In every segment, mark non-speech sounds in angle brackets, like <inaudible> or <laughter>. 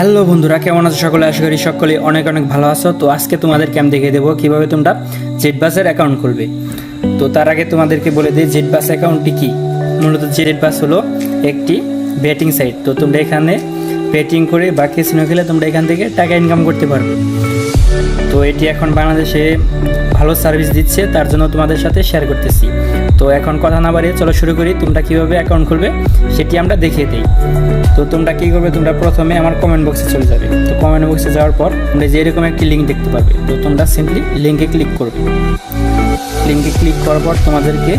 Hello বন্ধুরা, কেমন আছো সকলে? আশা করি সকলে অনেক অনেক ভালো আছো। তো আজকে তোমাদেরকে আমি দেখিয়ে দেবো কীভাবে তোমরা জেড বাসের অ্যাকাউন্ট খুলবে। তো তার আগে তোমাদেরকে বলে দিই জেড বাস অ্যাকাউন্টটি কী? মূলত জেড বাস হলো একটি বেটিং সাইট তো তোমরা এখানে বেটিং করে বা ক্যাসিনো খেলে তোমরা এখান থেকে টাকা ইনকাম করতে পারবে। তো এটি এখন বাংলাদেশে ভালো সার্ভিস দিচ্ছে, তার জন্য তোমাদের সাথে শেয়ার করতেছি। তো এখন কথা না বাড়িয়ে চলো শুরু করি, তোমরা কীভাবে অ্যাকাউন্ট খুলবে সেটি আমরা দেখিয়ে দিই। তো তোমরা কী করবে, তোমরা প্রথমে আমার কমেন্ট বক্সে চলে যাবে। তো কমেন্ট বক্সে যাওয়ার পর তোমরা যে এরকম একটি লিঙ্ক দেখতে পাবে। তো তোমরা সিম্পলি লিঙ্কে ক্লিক করবে। লিঙ্কে ক্লিক করার পর তোমাদেরকে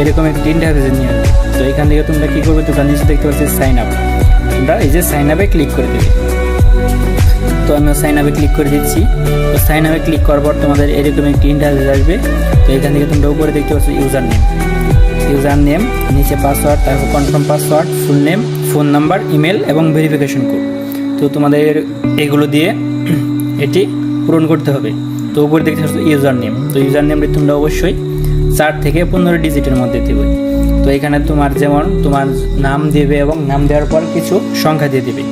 এরকম একটি ইন্টারভিউ নিয়ে আসবে। তো এখান থেকে তোমরা কী করবে, তোমরা নিচে দেখতে পাচ্ছি সাইন আপ তোমরা এই যে সাইন আপে ক্লিক করে দেবে। তো আমি সাইন আপে ক্লিক করে দিচ্ছি। তো সাইন আপে ক্লিক করার পর তোমাদের এরকম একটি ইন্টারভিউ আসবে। তো এখান থেকে তোমরা উপরে দেখতে পাচ্ছ ইউজার নেম ইউজার নেম নিচে পাসওয়ার্ড তারপর confirm password full name phone number email এবং ভেরিফিকেশন কোড তো তোমাদের এগুলো দিয়ে <clears throat> এটি পূরণ করতে হবে। তো উপরে দেখতে পাচ্ছ ইউজার নেম তো ইউজার নেমটি তোমরা অবশ্যই চার থেকে পনেরো ডিজিটের মধ্যে দেবে। তো এখানে তোমার যেমন তোমার নাম দেবে এবং নাম দেওয়ার পর কিছু সংখ্যা দিয়ে দেবে।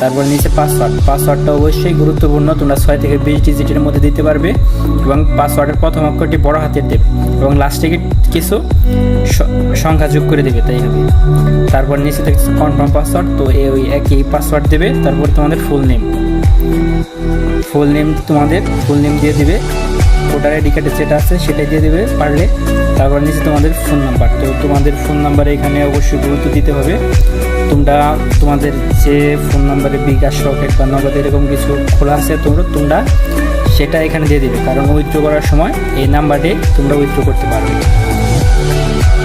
তারপর নিচে পাসওয়ার্ড পাসওয়ার্ডটা অবশ্যই গুরুত্বপূর্ণ, তোমরা ছয় থেকে বিশ ডিজিটের মধ্যে দিতে পারবে এবং পাসওয়ার্ডের প্রথম অক্ষরটি বড় হাতের দেবে এবং লাস্টে কিছু সংখ্যা যোগ করে দেবে, তাই হবে। তারপর নিচে থেকে কনফার্ম পাসওয়ার্ড তো এই ওই একই পাসওয়ার্ড দেবে। তারপর তোমাদের ফুল নেম ফুল নেম তোমাদের ফুল নেম দিয়ে দিবে। ভোটার আইডি কার্ডে যেটা আছে সেটা দিয়ে দেবে পারলে। তারপর নিচে তোমাদের ফোন নাম্বার তো তোমাদের ফোন নাম্বারে এখানে অবশ্যই গুরুত্ব দিতে হবে। তোমরা তোমাদের যে ফোন নাম্বারে বিকাশ রকেট বা নগদ এরকম কিছু খোলা আছে তোমরা তোমরা সেটা এখানে দিয়ে দেবে। কারণ উইথড্র করার সময় এই নাম্বারে তোমরা উইথড্র করতে পারবে।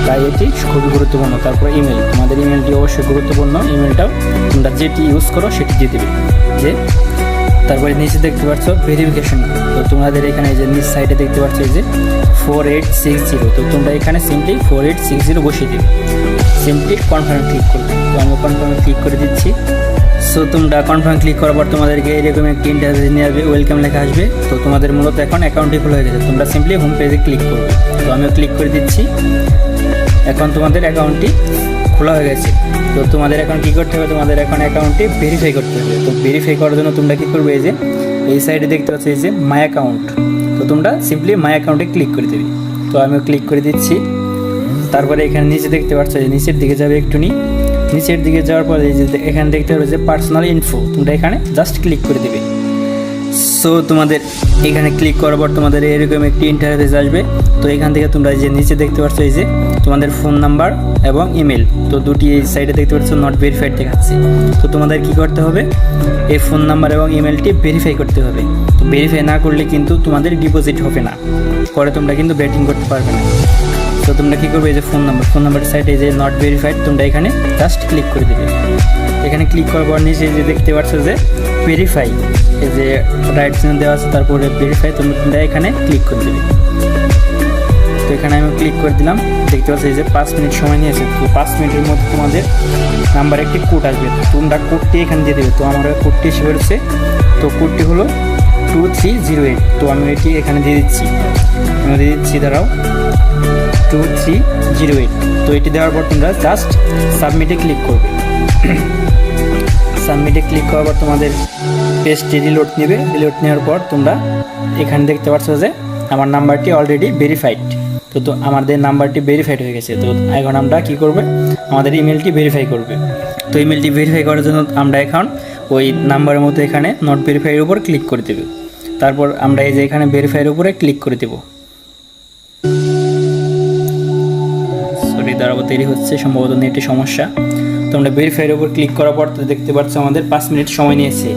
তাই এটি খুবই গুরুত্বপূর্ণ। তারপর ইমেল তোমাদের ইমেলটি অবশ্যই গুরুত্বপূর্ণ। ইমেলটাও তোমরা যেটি ইউজ করো সেটি দিয়ে দেবে। যে তারপরে নিচে দেখতে পাচ্ছ ভেরিফিকেশন তো তোমাদের এখানে যে নিচ সাইডে দেখতে পাচ্ছ এই যে ফোর এইট সিক্স জিরো তো তোমরা এখানে simply four eight six zero বসিয়ে দেবে। সিম্পলি কনফার্ম ক্লিক করবে। তো আমি কনফার্মে ক্লিক করে দিচ্ছি। সো তোমরা কনফার্ম ক্লিক করার পর তোমাদেরকে এরকম একটি ইন্টারভিউ নিয়ে আসবে ওয়েলকাম লেখা আসবে। তো তোমাদের মূলত এখন অ্যাকাউন্টটি খোলা হয়ে গেছে। তোমরা সিম্পলি হোম পেজে ক্লিক করবে। তো আমিও ক্লিক করে দিচ্ছি। এখন তোমাদের অ্যাকাউন্টটি খোলা হয়ে গেছে। তো তোমাদের এখন কী করতে হবে? তোমাদের এখন অ্যাকাউন্টটি ভেরিফাই করতে হবে। তো ভেরিফাই করার জন্য তোমরা কী করবে এই যে, এই সাইডে দেখতে পাচ্ছ এই যে মাই অ্যাকাউন্ট তো তোমরা সিম্পলি মাই অ্যাকাউন্টে ক্লিক করে দেবে। তো আমিও ক্লিক করে দিচ্ছি। তারপরে এখানে নিচে দেখতে পাচ্ছ যে নিচের দিকে যাবে একটু একটুনি নিচের দিকে যাওয়ার পরে এই যে এখানে দেখতে পাবে যে পার্সোনাল ইনফো তোমরা এখানে জাস্ট ক্লিক করে দেবে। সো তোমাদের এখানে ক্লিক করার পর তোমাদের এরকম একটি ইন্টারফেস আসবে। তো এখান থেকে তোমরা যে নিচে দেখতে পাচ্ছ এই যে তোমাদের ফোন নাম্বার এবং ইমেল তো দুটি এই সাইডে দেখতে পাচ্ছ নট ভেরিফাইড দেখাচ্ছে। তো তোমাদের কি করতে হবে? এই ফোন নাম্বার এবং ইমেলটি ভেরিফাই করতে হবে। তো ভেরিফাই না করলে কিন্তু তোমাদের ডিপোজিট হবে না। পরে তোমরা কিন্তু ব্যাটিং করতে পারবে না। তো তোমরা কী করবে? এই যে ফোন নাম্বার ফোন নাম্বার সাইডে যে নট ভেরিফাইড তোমরা এখানে জাস্ট ক্লিক করে দেবে। এখানে ক্লিক করার পর নিচে যে দেখতে পাচ্ছ যে ভেরিফাই এই যে রাইট চিহ্ন দেওয়া আছে, তারপরে ভেরিফাই তোমরা এখানে ক্লিক করে দেবে। তো এখানে আমি ক্লিক করে দিলাম, দেখতে পাচ্ছি যে পাঁচ মিনিট সময় নিয়েছে। তো পাঁচ মিনিটের মধ্যে তোমাদের নাম্বার একটি কোড আসবে। তোমরা কোডটি এখানে দিয়ে দেবে। তো আমার কোডটি এসে পড়েছে। তো কোডটি হলো টু থ্রি জিরো এইট তো আমি এটি এখানে দিয়ে দিচ্ছি। আমি দিয়ে দিচ্ছি, দাঁড়াও। টু থ্রি জিরো এইট তো এটি দেওয়ার পর তোমরা জাস্ট সাবমিটে ক্লিক করবে। সাবমিটে ক্লিক করার পর তোমাদের পেজটি রিলোড নেবে। রিলোড নেওয়ার পর তোমরা এখানে দেখতে পাচ্ছ যে আমার নাম্বারটি অলরেডি ভেরিফাইড তো তো আমাদের নাম্বারটি ভেরিফাইড হয়ে গেছে। তো এখন আমরা কি করবে? আমাদের ইমেলটি ভেরিফাই করবে। তো ইমেলটি ভেরিফাই করার জন্য আমরা এখন ওই নাম্বারের মতো এখানে নট ভেরিফাইয়ের উপর ক্লিক করে দেবে। তারপর আমরা এই যে এখানে ভেরিফাইয়ের উপরে ক্লিক করে দেবো। সরি দাঁড়াবো দেরি হচ্ছে, সম্ভবত নেটে সমস্যা। তোমরা ভেরিফাইয়ের উপর ক্লিক করার পর তো দেখতে পাচ্ছ আমাদের পাঁচ মিনিট সময় নিয়েছে।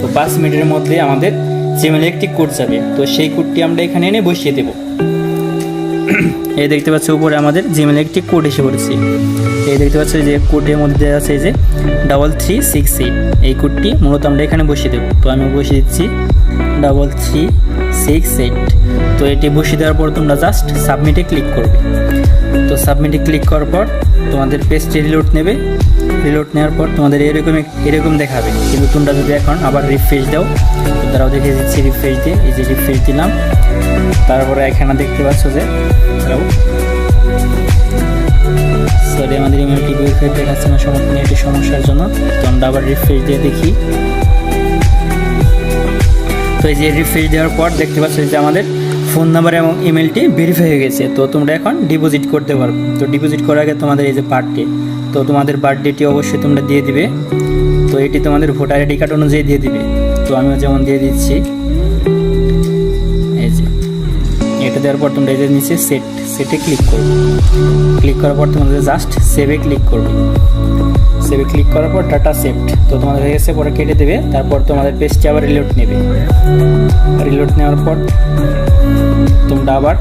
তো পাঁচ মিনিটের মধ্যে আমাদের জিমেলে একটি কোড যাবে। তো সেই কোডটি আমরা এখানে এনে বসিয়ে দেবো। <coughs> এই দেখতে পাচ্ছ উপরে আমাদের জিমেলে একটি কোড এসে পড়েছে। এই দেখতে পাচ্ছ যে কোডের মধ্যে আছে যে ডাবল থ্রি সিক্স এইট এই কোডটি মূলত আমরা এখানে বসিয়ে দেবো। তো আমি বসিয়ে দিচ্ছি ডাবল থ্রি সিক্স এইট তো এটি বসিয়ে দেওয়ার পর তোমরা জাস্ট সাবমিটে ক্লিক করবে। তো সাবমিটে ক্লিক করার পর তোমাদের পেজটি রিলোড নেবে। রিলোড নেওয়ার পর তোমাদের এরকম এরকম দেখাবে। কিন্তু তোমরা যদি এখন আবার রিফ্রেশ দাও তারাও দেখে দিচ্ছি রিফ্রেশ দিয়ে, এই যে রিফ্রেশ দিলাম। তারপরে এখানে দেখতে পাচ্ছ যে সরি আমাদের ইমেলটি ভেরিফাইড দেখাচ্ছে না সমস্যার জন্য। তো আমরা আবার রিফ্রেশ দিয়ে দেখি। তো এই যে রিফ্রেশ দেওয়ার পর দেখতে পাচ্ছ যে আমাদের ফোন নাম্বার এবং ইমেলটি ভেরিফাই হয়ে গেছে। তো তোমরা এখন ডিপোজিট করতে পারো। তো ডিপোজিট করার আগে তোমাদের এই যে বার্থডে তো তোমাদের বার্থডেটি অবশ্যই তোমরা দিয়ে দিবে। তো এটি তোমাদের ভোটার আইডি কার্ড অনুযায়ী দিয়ে দিবে। তো আমিও যেমন দিয়ে দিচ্ছি। এই যে, এটা দেওয়ার পর তোমরা এই যে নিচে সেট সেটে ক্লিক করবে ক্লিক করার পর তোমাদের জাস্ট সেভে ক্লিক করবে। সেভে ক্লিক করার পর ডাটা সেভড তো তোমাদের হয়ে গেছে, পরে কেটে দেবে, তারপর তোমাদের পেজটি আবার রিলোড নেবে। রিলোড নেওয়ার পর তোমরা আবার